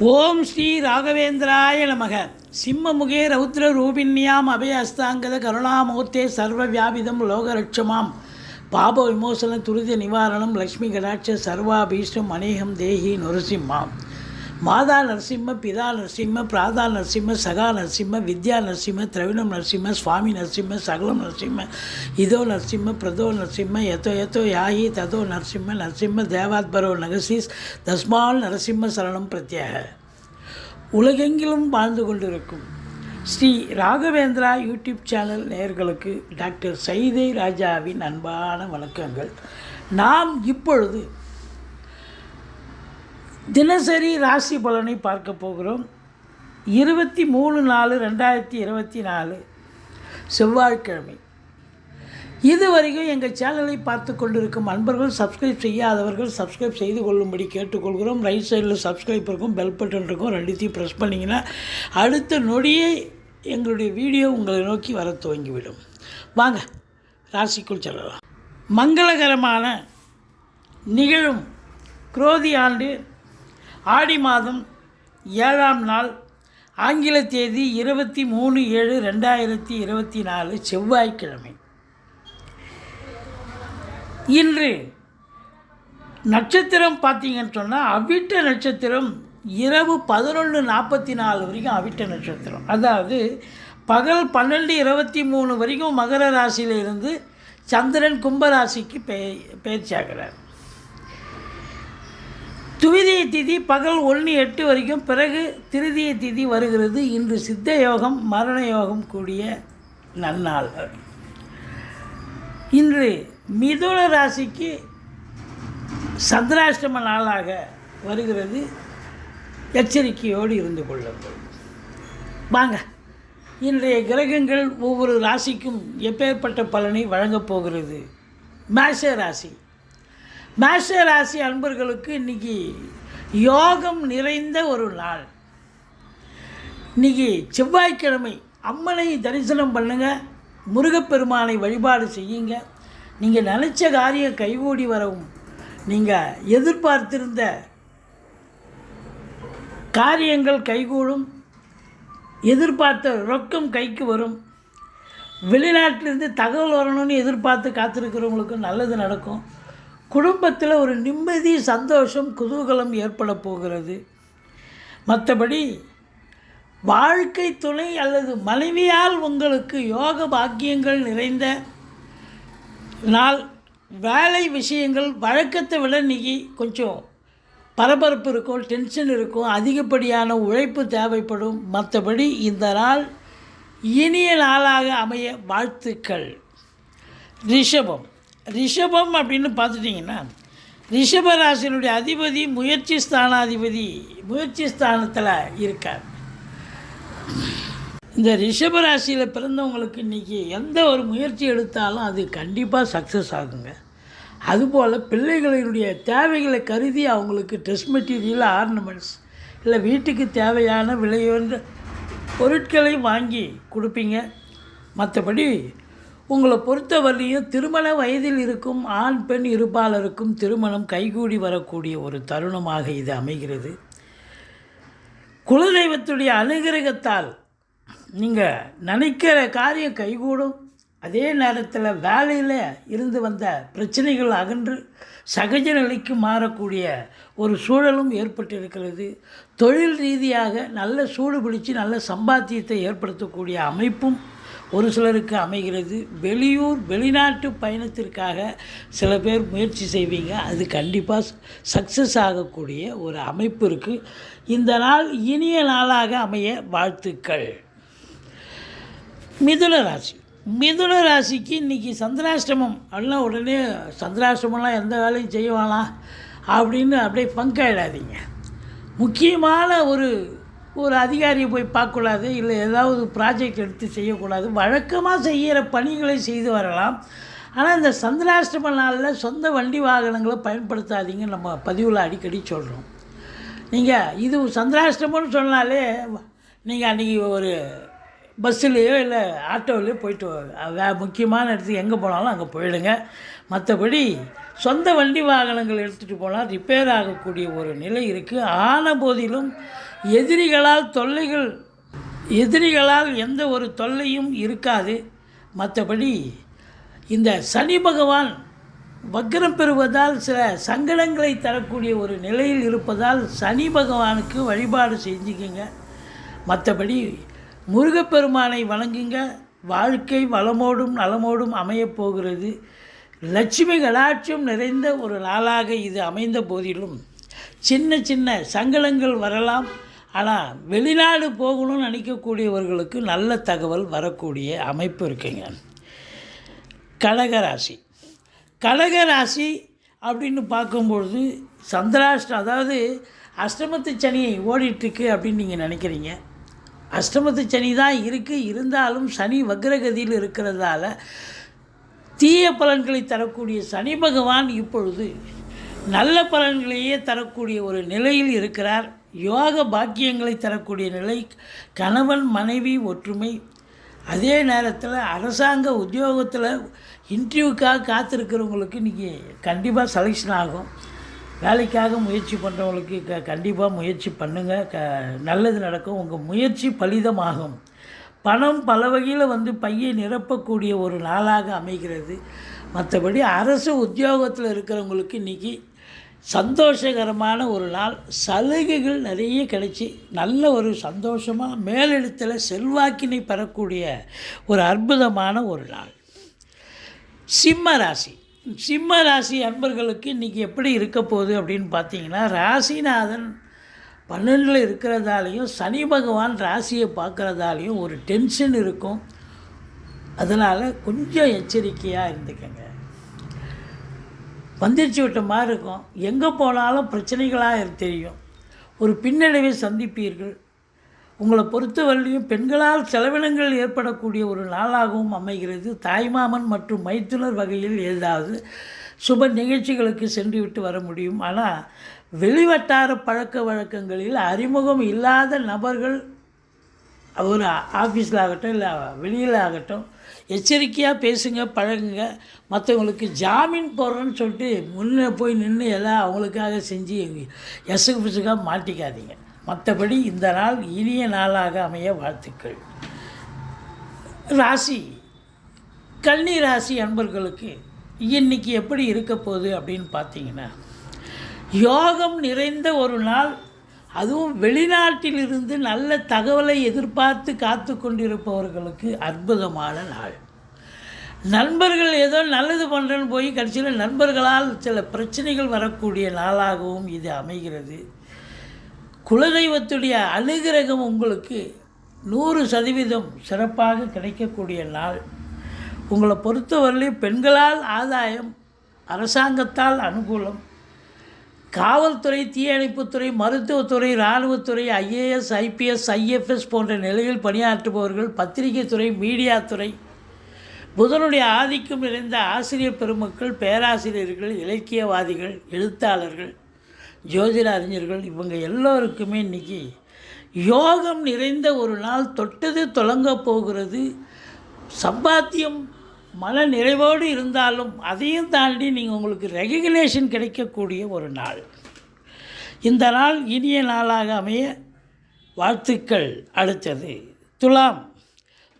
ஓம் ஸ்ரீ ராகவேந்திராய நமக. சிம்மமுகே ரௌத்ர ரூபிண்யாம் அபய அஸ்தாங்கத கருணாமூர்த்தே சர்வ வியாபிதம் லோகரட்சமாம். பாப விமோசன துரித நிவாரணம் லக்ஷ்மி கடாட்ச சர்வாபீஷ்டம் அநேகம் தேகி நொருசிம்மாம். மாதா நரசிம்ம பிதா நரசிம்ம பிராதா நரசிம்ம சகா நரசிம்ம வித்யா நரசிம்ம திரவிணம் நரசிம்ம சுவாமி நரசிம்ம சகலம் நரசிம்ம இதோ நரசிம்ம பிரதோ நரசிம்ம எதோ எதோ யாயி ததோ நரசிம்ம நரசிம்ம தேவாத்பரோ நகசீஸ் தஸ்மால் நரசிம்ம சரணம் பிரத்யேக. உலகெங்கிலும் வாழ்ந்து கொண்டிருக்கும் ஸ்ரீ ராகவேந்திரா யூடியூப் சேனல் நேயர்களுக்கு டாக்டர் சைதை ராஜாவின் அன்பான வணக்கங்கள். நாம் இப்பொழுது தினசரி ராசி பலனை பார்க்க போகிறோம். இருபத்தி மூணு நாலு ரெண்டாயிரத்தி இருபத்தி நாலு செவ்வாய்க்கிழமை. இதுவரைக்கும் எங்கள் சேனலை பார்த்து கொண்டிருக்கும் அன்பர்கள் சப்ஸ்கிரைப் செய்யாதவர்கள் சப்ஸ்கிரைப் செய்து கொள்ளும்படி கேட்டுக்கொள்கிறோம். ரைட் சைடில் சப்ஸ்கிரைப் இருக்கும் பெல் பட்டன் இருக்கும் ரெண்டுத்தையும் ப்ரெஸ் பண்ணிங்கன்னா அடுத்த நொடியே எங்களுடைய வீடியோ உங்களை நோக்கி வர துவங்கிவிடும். வாங்க ராசிக்குள் செல்லலாம். மங்களகரமான நிகழும் குரோதி ஆண்டு ஆடி மாதம் ஏழாம் நாள் ஆங்கில தேதி இருபத்தி மூணு ஏழு ரெண்டாயிரத்தி இருபத்தி நாலு செவ்வாய்க்கிழமை. இன்று நட்சத்திரம் பார்த்தீங்கன்னு சொன்னால் அவிட்ட நட்சத்திரம் இரவு பதினொன்று நாற்பத்தி நாலு வரைக்கும் அவிட்ட நட்சத்திரம். அதாவது பகல் பன்னெண்டு இருபத்தி மூணு வரைக்கும் மகர ராசியிலிருந்து சந்திரன் கும்பராசிக்கு பே பயிற்சியாகிறார் துவிதிய திதி பகல் ஒன்று எட்டு வரைக்கும் பிறகு திருதிய திதி வருகிறது. இன்று சித்த யோகம் மரண யோகம் கூடிய நன்னாள். இன்று மிதுன ராசிக்கு சந்திராஷ்டம நாளாக வருகிறது. எச்சரிக்கையோடு இருந்து கொள்ளுங்கள். வாங்க. இன்றைய கிரகங்கள் ஒவ்வொரு ராசிக்கும் எப்பேற்பட்ட பலனை வழங்கப் போகிறது? மேஷ ராசி. மேஷ ராசி அன்பர்களுக்கு இன்றைக்கி யோகம் நிறைந்த ஒரு நாள். இன்றைக்கி செவ்வாய்க்கிழமை அம்மனை தரிசனம் பண்ணுங்கள் முருகப்பெருமானை வழிபாடு செய்யுங்க. நீங்கள் நினச்ச காரியம் கைகூடி வரவும். நீங்கள் எதிர்பார்த்திருந்த காரியங்கள் கைகூடும். எதிர்பார்த்த ரொக்கம் கைக்கு வரும். வெளிநாட்டிலிருந்து தகவல் வரணும்னு எதிர்பார்த்து காத்திருக்கிறவங்களுக்கு நல்லது நடக்கும். குடும்பத்தில் ஒரு நிம்மதி சந்தோஷம் குதூகலம் ஏற்பட போகிறது. மற்றபடி வாழ்க்கை துணை அல்லது மனைவியால் உங்களுக்கு யோக பாக்கியங்கள் நிறைந்த நாள். வேலை விஷயங்கள் வழக்கத்தை விட இன்றைக்கி கொஞ்சம் பரபரப்பு இருக்கும் டென்ஷன் இருக்கும் அதிகப்படியான உழைப்பு தேவைப்படும். மற்றபடி இந்த நாள் இனிய நாளாக அமைய வாழ்த்துக்கள். ரிஷபம். ரிஷபம் அப்படின்னு பார்த்துட்டிங்கன்னா ரிஷபராசினுடைய அதிபதி முயற்சி ஸ்தானாதிபதி முயற்சி ஸ்தானத்தில் இருக்கார். இந்த ரிஷபராசியில் பிறந்தவங்களுக்கு இன்றைக்கி எந்த ஒரு முயற்சி எடுத்தாலும் அது கண்டிப்பாக சக்ஸஸ் ஆகுங்க. அதுபோல் பிள்ளைகளினுடைய தேவைகளை கருதி அவங்களுக்கு ட்ரெஸ் மெட்டீரியல் ஆர்னமெண்ட்ஸ் இல்லை வீட்டுக்கு தேவையான விலையுன்ற பொருட்களை வாங்கி கொடுப்பீங்க. மற்றபடி உங்களை பொறுத்தவரையும் திருமண வயதில் இருக்கும் ஆண் பெண் இருப்பாளருக்கும் திருமணம் கைகூடி வரக்கூடிய ஒரு தருணமாக இது அமைகிறது. குலதெய்வத்துடைய அனுகிரகத்தால் நீங்கள் நினைக்கிற காரியம் கைகூடும். அதே நேரத்தில் வேலையில் இருந்து வந்த பிரச்சனைகள் அகன்று சகஜ நிலைக்கு மாறக்கூடிய ஒரு சூழலும் ஏற்பட்டிருக்கிறது. தொழில் ரீதியாக நல்ல சூடு பிடிச்சு நல்ல சம்பாத்தியத்தை ஏற்படுத்தக்கூடிய அமைப்பும் ஒரு சிலருக்கு அமைகிறது. வெளியூர் வெளிநாட்டு பயணத்திற்காக சில பேர் முயற்சி செய்வீங்க. அது கண்டிப்பாக சக்ஸஸ் ஆகக்கூடிய ஒரு அமைப்பு இருக்குது இந்த நாள் இனிய நாளாக அமைய வாழ்த்துக்கள். மிதுன ராசி. மிதுன ராசிக்கு இன்றைக்கி சந்திராஷ்டமம். எல்லாம் உடனே சந்திராஷ்டமம்லாம் எந்த வேலையும் செய்ய அப்படின்னு அப்படியே பங்காயிடாதீங்க முக்கியமான ஒரு ஒரு அதிகாரியை போய் பார்க்கக்கூடாது இல்லை ஏதாவது ப்ராஜெக்ட் எடுத்து செய்யக்கூடாது. வழக்கமாக செய்கிற பணிகளை செய்து வரலாம். ஆனால் இந்த சந்திராஷ்டம நாளில் சொந்த வண்டி வாகனங்களை பயன்படுத்தாதீங்க நம்ம பதிவில் அடிக்கடி சொல்கிறோம் நீங்கள் இது சந்திராஷ்டமம்னு சொன்னாலே நீங்கள் அன்றைக்கி ஒரு பஸ்ஸுலேயோ இல்லை ஆட்டோவிலையோ போயிட்டு வே முக்கியமான இடத்துக்கு எங்கே போனாலும் அங்கே போயிடுங்க. மற்றபடி சொந்த வண்டி வாகனங்கள் எடுத்துகிட்டு போனால் ரிப்பேர் ஆகக்கூடிய ஒரு நிலை இருக்குது ஆன போதிலும் எதிரிகளால் தொல்லைகள் எதிரிகளால் எந்த ஒரு தொல்லையும் இருக்காது. மற்றபடி இந்த சனி பகவான் வக்ரம் பெறுவதால் சில சங்கடங்களை தரக்கூடிய ஒரு நிலையில் இருப்பதால் சனி பகவானுக்கு வழிபாடு செஞ்சுக்கிங்க. மற்றபடி முருகப்பெருமானை வணங்குங்க. வாழ்க்கை வளமோடும் நலமோடும் அமையப் போகிறது. லட்சுமி கடாட்சியம் நிறைந்த ஒரு நாளாக இது அமைந்த போதிலும் சின்ன சின்ன சங்கடங்கள் வரலாம். ஆனால் வெளிநாடு போகணும்னு நினைக்கக்கூடியவர்களுக்கு நல்ல தகவல் வரக்கூடிய அமைப்பு இருக்குங்க. கடகராசி கடகராசி அப்படின்னு பார்க்கும்பொழுது சந்திராஷ்டம் அதாவது அஷ்டமத்து சனி ஓடிட்டுருக்கு அப்படின்னு நீங்கள் நினைக்கிறீங்க. அஷ்டமத்து சனி தான் இருக்குது இருந்தாலும் சனி வக்ரகதியில் இருக்கிறதால தீய பலன்களை தரக்கூடிய சனி பகவான் இப்பொழுது நல்ல பலன்களையே தரக்கூடிய ஒரு நிலையில் இருக்கிறார். யோக பாக்கியங்களை தரக்கூடிய நிலை கணவன் மனைவி ஒற்றுமை. அதே நேரத்தில் அரசாங்க உத்தியோகத்தில் இன்டர்வியூக்காக காத்திருக்கிறவங்களுக்கு இன்றைக்கி கண்டிப்பாக செலெக்ஷன் ஆகும். வேலைக்காக முயற்சி பண்ணுறவங்களுக்கு க கண்டிப்பாக முயற்சி பண்ணுங்கள் க நல்லது நடக்கும். உங்கள் முயற்சி பலிதமாகும். பணம் பல வகையில் வந்து பையை நிரப்பக்கூடிய ஒரு நாளாக அமைகிறது. மற்றபடி அரசு உத்தியோகத்தில் இருக்கிறவங்களுக்கு இன்றைக்கி சந்தோஷகரமான ஒரு நாள். சலுகைகள் நிறைய கிடைச்சி நல்ல ஒரு சந்தோஷமாக மேலெழுத்தில் செல்வாக்கினை பெறக்கூடிய ஒரு அற்புதமான ஒரு நாள். சிம்ம ராசி. சிம்ம ராசி அன்பர்களுக்கு இன்றைக்கி எப்படி இருக்க போகுது அப்படின்னு பார்த்தீங்கன்னா ராசிநாதன் பன்னெண்டில் இருக்கிறதாலையும் சனி பகவான் ராசியை பார்க்குறதாலையும் ஒரு டென்ஷன் இருக்கும். அதனால் கொஞ்சம் எச்சரிக்கையாக இருந்துக்கங்க. வந்துருச்சு விட்ட மாதிரி இருக்கும். எங்கே போனாலும் பிரச்சனைகளாக தெரியும். ஒரு பின்னடைவை சந்திப்பீர்கள். உங்களை பொறுத்தவரையிலையும் பெண்களால் செலவினங்கள் ஏற்படக்கூடிய ஒரு நாளாகவும் அமைகிறது. தாய்மாமன் மற்றும் மைத்துனர் வகையில் ஏதாவது சுப நிகழ்ச்சிகளுக்கு சென்று விட்டு வர முடியும். ஆனால் வெளிவட்டார பழக்க வழக்கங்களில் அறிமுகம் இல்லாத நபர்கள் ஒரு ஆஃபீஸில் ஆகட்டும் இல்லை வெளியில் ஆகட்டும் எச்சரிக்கையாக பேசுங்க பழகுங்க. மற்றவங்களுக்கு ஜாமீன் போடுறேன்னு சொல்லிட்டு முன்னே போய் நின்று எல்லாம் அவங்களுக்காக செஞ்சு எசுக்கு பிசுக்காக மாட்டிக்காதீங்க. மற்றபடி இந்த நாள் இனிய நாளாக அமைய வாழ்த்துக்கள். ராசி. கன்னி ராசி அன்பர்களுக்கு இன்னைக்கு எப்படி இருக்க போகுது அப்படின்னு பார்த்தீங்கன்னா யோகம் நிறைந்த ஒரு நாள் அதுவும் வெளிநாட்டிலிருந்து நல்ல தகவலை எதிர்பார்த்து காத்து கொண்டிருப்பவர்களுக்கு அற்புதமான நாள். நண்பர்கள் ஏதோ நல்லது பண்ணுறேன்னு போய் கடைசியில் நண்பர்களால் சில பிரச்சனைகள் வரக்கூடிய நாளாகவும் இது அமைகிறது. குலதெய்வத்துடைய அனுகிரகம் உங்களுக்கு நூறு சதவீதம் சிறப்பாக கிடைக்கக்கூடிய நாள். உங்களை பொறுத்தவரையிலும் பெண்களால் ஆதாயம் அரசாங்கத்தால் அனுகூலம் காவல்துறை தீயணைப்புத்துறை மருத்துவத்துறை இராணுவத்துறை ஐஏஎஸ் ஐபிஎஸ் ஐஎஃப்எஸ் போன்ற நிலையில் பணியாற்றுபவர்கள் பத்திரிகை துறை மீடியா துறை புதனுடைய ஆதிக்கம் நிறைந்த ஆசிரியர் பெருமக்கள் பேராசிரியர்கள் இலக்கியவாதிகள் எழுத்தாளர்கள் ஜோதிட அறிஞர்கள் இவங்க எல்லோருக்குமே இன்றைக்கி யோகம் நிறைந்த ஒரு நாள் தொட்டது தொடங்க போகிறது. சம்பாத்தியம் மன நிறைவோடு இருந்தாலும் அதையும் தாண்டி நீங்கள் உங்களுக்கு ரெகக்னேஷன் கிடைக்கக்கூடிய ஒரு நாள். இந்த நாள் இனிய நாளாக அமைய வாழ்த்துக்கள். அடுத்தது துலாம்.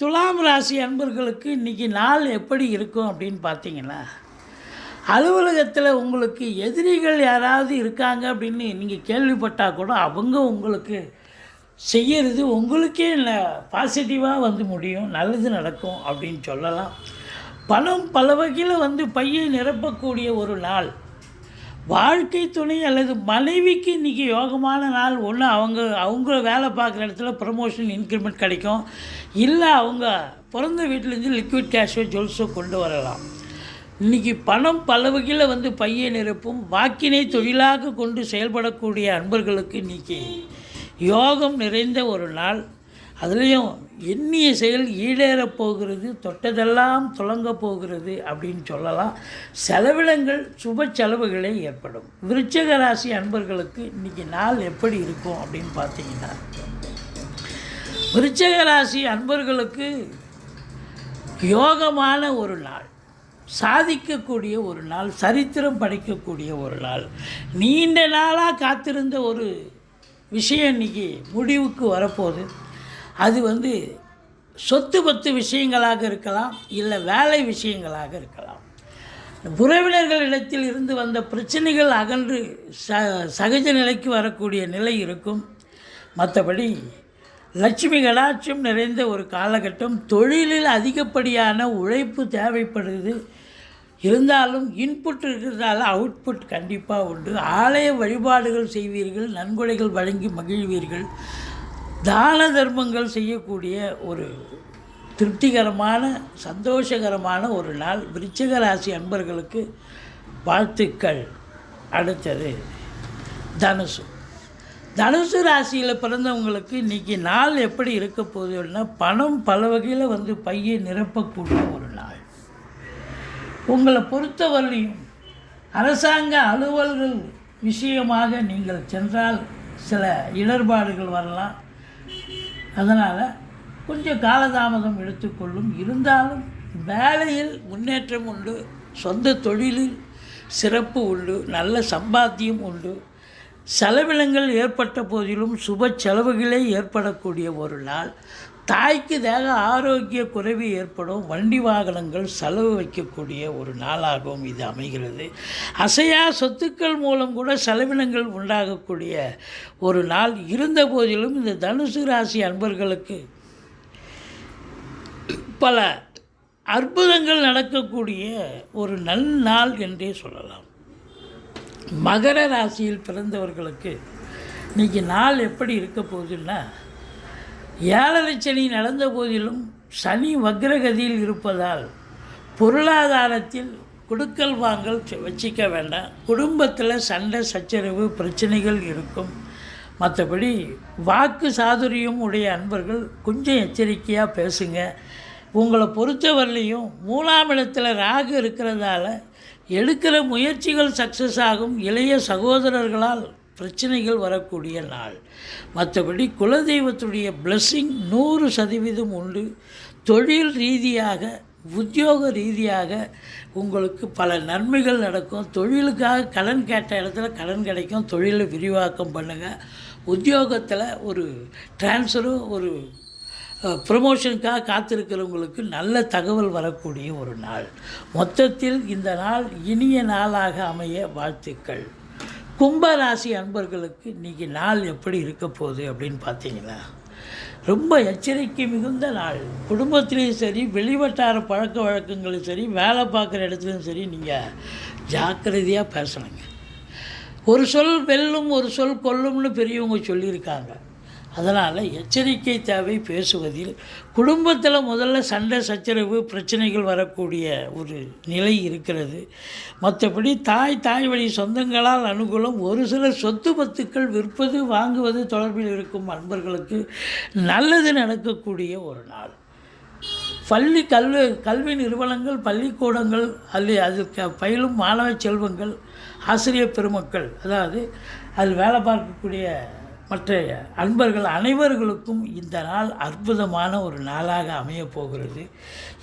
துலாம் ராசி அன்பர்களுக்கு இன்றைக்கி நாள் எப்படி இருக்கும் அப்படின்னு பார்த்தீங்கன்னா அலுவலகத்தில் உங்களுக்கு எதிரிகள் யாராவது இருக்காங்க அப்படின்னு நீங்கள் கேள்விப்பட்டால் கூட அவங்க உங்களுக்கு செய்கிறது உங்களுக்கே பாசிட்டிவாக வந்து முடியும் நல்லது நடக்கும் அப்படின்னு சொல்லலாம். பணம் பல வகையில் வந்து பையை நிரப்பக்கூடிய ஒரு நாள். வாழ்க்கை துணை அல்லது மனைவிக்கு இன்றைக்கி யோகமான நாள். ஒன்று அவங்க அவங்க வேலை பார்க்குற இடத்துல ப்ரமோஷன் இன்க்ரிமெண்ட் கிடைக்கும். இல்லை அவங்க பிறந்த வீட்டிலேருந்து லிக்விட் கேஷோ ஜுவல்ஸோ கொண்டு வரலாம். இன்றைக்கி பணம் பல வகையில் வந்து பையை நிரப்பும். வாக்கினை தொழிலாக கொண்டு செயல்படக்கூடிய அன்பர்களுக்கு இன்றைக்கி யோகம் நிறைந்த ஒரு நாள். அதுலேயும் எண்ணிய செயல் ஈடேறப் போகிறது தொட்டதெல்லாம் துளங்க போகிறது அப்படின்னு சொல்லலாம். செலவினங்கள் சுப செலவுகளே ஏற்படும். விருச்சக ராசி அன்பர்களுக்கு இன்றைக்கி நாள் எப்படி இருக்கும் அப்படின்னு பார்த்தீங்கன்னா விருச்சக ராசி அன்பர்களுக்கு யோகமான ஒரு நாள் சாதிக்கக்கூடிய ஒரு நாள் சரித்திரம் படைக்கக்கூடிய ஒரு நாள். நீண்ட நாளாக காத்திருந்த ஒரு விஷயம் இன்னைக்கு முடிவுக்கு வரப்போகுது. அது வந்து சொத்து பத்து விஷயங்களாக இருக்கலாம் இல்லை வேலை விஷயங்களாக இருக்கலாம். உறவினர்களிடத்தில் இருந்து வந்த பிரச்சனைகள் அகன்று ச சகஜ நிலைக்கு வரக்கூடிய நிலை இருக்கும். மற்றபடி லட்சுமி கடாட்சியம் நிறைந்த ஒரு காலகட்டம் தொழிலில் அதிகப்படியான உழைப்பு தேவைப்படுது. இருந்தாலும் இன்புட் இருக்கிறதால அவுட்புட் கண்டிப்பாக உண்டு. ஆலய வழிபாடுகள் செய்வீர்கள் நன்கொடைகள் வழங்கி மகிழ்வீர்கள். தான தர்மங்கள் செய்யக்கூடிய ஒரு திருப்திகரமான சந்தோஷகரமான ஒரு நாள் விருச்சிக ராசி அன்பர்களுக்கு வாழ்த்துக்கள். அடுத்தது தனுசு. தனுசு ராசியில் பிறந்தவங்களுக்கு இன்றைக்கி நாள் எப்படி இருக்க போகுதுன்னா பணம் பல வகையில் வந்து பையை நிரப்பக்கூடிய ஒரு நாள். உங்களை பொறுத்தவரையும் அரசாங்க அலுவல்கள் விஷயமாக நீங்கள் சென்றால் சில இடர்பாடுகள் வரலாம். அதனால் கொஞ்சம் காலதாமதம் எடுத்துக்கொள்ளும். இருந்தாலும் வேலையில் முன்னேற்றம் உண்டு சொந்த தொழிலில் சிறப்பு உண்டு நல்ல சம்பாத்தியம் உண்டு. செலவினங்கள் ஏற்பட்ட போதிலும் சுப செலவுகளே ஏற்படக்கூடிய ஒரு நாள். தாய்க்கு தேக ஆரோக்கிய குறைவு ஏற்படும் வண்டி வாகனங்கள் செலவு வைக்கக்கூடிய ஒரு நாளாகவும் இது அமைகிறது. அசையா சொத்துக்கள் மூலம் கூட செலவினங்கள் உண்டாகக்கூடிய ஒரு நாள் இருந்த போதிலும் இந்த தனுசு ராசி அன்பர்களுக்கு பல அற்புதங்கள் நடக்கக்கூடிய ஒரு நல் நாள் என்றே சொல்லலாம். மகர ராசியில் பிறந்தவர்களுக்கு இன்றைக்கி நாள் எப்படி இருக்க போகுதுன்னா ஏழரை சனி நடந்த போதிலும் சனி வக்ரகதியில் இருப்பதால் பொருளாதாரத்தில் கொடுக்கல் வாங்கல் வச்சிக்க வேண்டாம். குடும்பத்தில் சண்டை சச்சரவு பிரச்சனைகள் இருக்கும். மற்றபடி வாக்கு சாதுரியம் உடைய அன்பர்கள் கொஞ்சம் எச்சரிக்கையாக பேசுங்க. உங்களை பொறுத்தவரையிலையும் மூணாம் இடத்துல ராகு இருக்கிறதால எடுக்கிற முயற்சிகள் சக்ஸஸ் ஆகும். இளைய சகோதரர்களால் பிரச்சனைகள் வரக்கூடிய நாள். மற்றபடி குலதெய்வத்துடைய பிளஸ்ஸிங் நூறு சதவீதம் உண்டு. தொழில் ரீதியாக உத்தியோக ரீதியாக உங்களுக்கு பல நன்மைகள் நடக்கும். தொழிலுக்காக கடன் கேட்ட இடத்துல கடன் கிடைக்கும். தொழிலை விரிவாக்கம் பண்ணுங்கள் உத்தியோகத்தில் ஒரு ட்ரான்ஸ்ஃபரும் ஒரு ப்ரமோஷனுக்காக காத்திருக்கிறவங்களுக்கு நல்ல தகவல் வரக்கூடிய ஒரு நாள். மொத்தத்தில் இந்த நாள் இனிய நாளாக அமைய வாழ்த்துக்கள். கும்பராசி அன்பர்களுக்கு இன்றைக்கி நாள் எப்படி இருக்க போகுது அப்படின்னு பார்த்தீங்களா? ரொம்ப எச்சரிக்கை மிகுந்த நாள். குடும்பத்திலையும் சரி வெளிவட்டார பழக்க வழக்கங்களும் சரி வேலை பார்க்குற இடத்துலையும் சரி நீங்கள் ஜாக்கிரதையாக பேசணுங்க. ஒரு சொல் வெல்லும் ஒரு சொல் கொல்லும்னு பெரியவங்க சொல்லியிருக்காங்க. அதனால் எச்சரிக்கை தேவை பேசுவதில். குடும்பத்தில் முதல்ல சண்டை சச்சரவு பிரச்சனைகள் வரக்கூடிய ஒரு நிலை இருக்கிறது. மற்றபடி தாய் தாய் வழி சொந்தங்களால் அனுகூலம் ஒரு சில சொத்து பத்துக்கள் விற்பது வாங்குவது தொடர்பில் இருக்கும் அன்பர்களுக்கு நல்லது நடக்கக்கூடிய ஒரு நாள். பள்ளி கல்வி கல்வி நிறுவனங்கள் பள்ளிக்கூடங்கள் அல்ல அது பயிலும் மாணவ செல்வங்கள் ஆசிரியர் பெருமக்கள் அதாவது அதில் வேலை பார்க்கக்கூடிய மற்ற அன்பர்கள் அனைவர்களுக்கும் இந்த நாள் அற்புதமான ஒரு நாளாக அமையப் போகிறது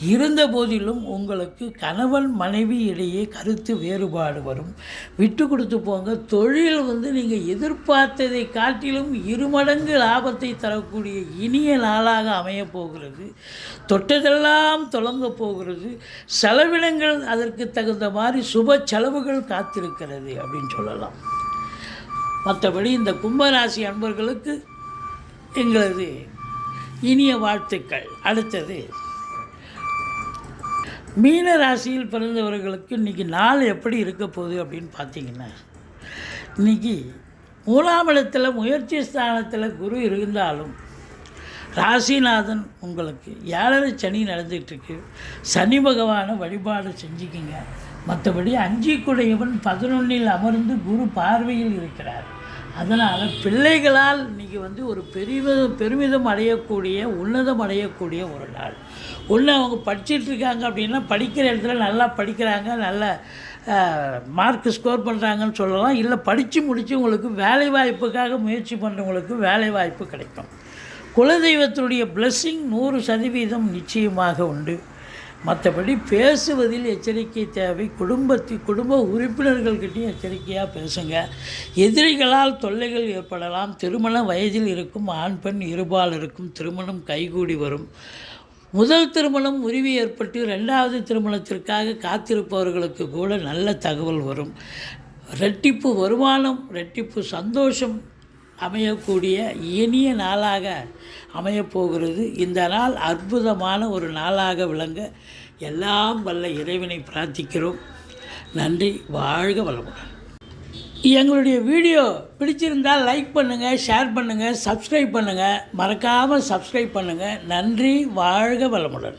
இருந்த போதிலும் உங்களுக்கு கணவன் மனைவி இடையே கருத்து வேறுபாடு வரும். விட்டு கொடுத்து போங்க. தொழில் வந்து நீங்கள் எதிர்பார்த்ததை காட்டிலும் இருமடங்கு லாபத்தை தரக்கூடிய இனிய நாளாக அமையப் போகிறது தொட்டதெல்லாம் தொடங்க போகிறது. செலவினங்கள் அதற்கு தகுந்த மாதிரி சுப செலவுகள் காத்திருக்கிறது அப்படின்னு சொல்லலாம். மற்றபடி இந்த கும்பராசி அன்பர்களுக்கு எங்களது இனிய வாழ்த்துக்கள். அடுத்தது மீன ராசியில் பிறந்தவர்களுக்கு இன்றைக்கி நாள் எப்படி இருக்க போகுது அப்படின்னு பார்த்தீங்கன்னா இன்றைக்கி மூலாம் இடத்துல முயற்சி ஸ்தானத்தில் குரு இருந்தாலும் ராசிநாதன் உங்களுக்கு ஏழரை சனி நடந்துகிட்ருக்கு சனி பகவானை வழிபாடு செஞ்சுக்கிங்க. மற்றபடி அஞ்சிக்குடையவன் பதினொன்றில் அமர்ந்து குரு பார்வையில் இருக்கிறார். அதனால் பிள்ளைகளால் இன்றைக்கி வந்து ஒரு பெரிய பெருமிதம் அடையக்கூடிய உன்னதம் அடையக்கூடிய ஒரு நாள். ஒன்று அவங்க படிச்சிட்ருக்காங்க அப்படின்னா படிக்கிற இடத்துல நல்லா படிக்கிறாங்க நல்ல மார்க் ஸ்கோர் பண்ணுறாங்கன்னு சொல்லலாம். இல்லை படித்து முடித்து உங்களுக்கு வேலை வாய்ப்புக்காக முயற்சி பண்ணுறவங்களுக்கு வேலை வாய்ப்பு கிடைக்கும். குலதெய்வத்துடைய blessing நூறு சதவீதம் நிச்சயமாக உண்டு. மற்றபடி பேசுவதில் எச்சரிக்கை தேவை. குடும்பத்தில் குடும்ப உறுப்பினர்கள்கிட்டையும் எச்சரிக்கையாக பேசுங்க. எதிரிகளால் தொல்லைகள் ஏற்படலாம். திருமண வயதில் இருக்கும் ஆண் பெண் இருபால் இருக்கும். திருமணம் கைகூடி வரும். முதல் திருமணம் உரிமை ஏற்பட்டு ரெண்டாவது திருமணத்திற்காக காத்திருப்பவர்களுக்கு கூட நல்ல தகவல் வரும். ரெட்டிப்பு வருமானம் ரெட்டிப்பு சந்தோஷம் அமையக்கூடிய இனிய நாளாக அமையப்போகிறது. இந்த நாள் அற்புதமான ஒரு நாளாக விளங்க எல்லாம் வல்ல இறைவனை பிரார்த்திக்கிறோம். நன்றி வாழ்க வளமுடன். எங்களுடைய வீடியோ பிடிச்சிருந்தால் லைக் பண்ணுங்கள் ஷேர் பண்ணுங்கள் சப்ஸ்கிரைப் பண்ணுங்கள் மறக்காமல் சப்ஸ்கிரைப் பண்ணுங்கள் நன்றி வாழ்க வளமுடன்.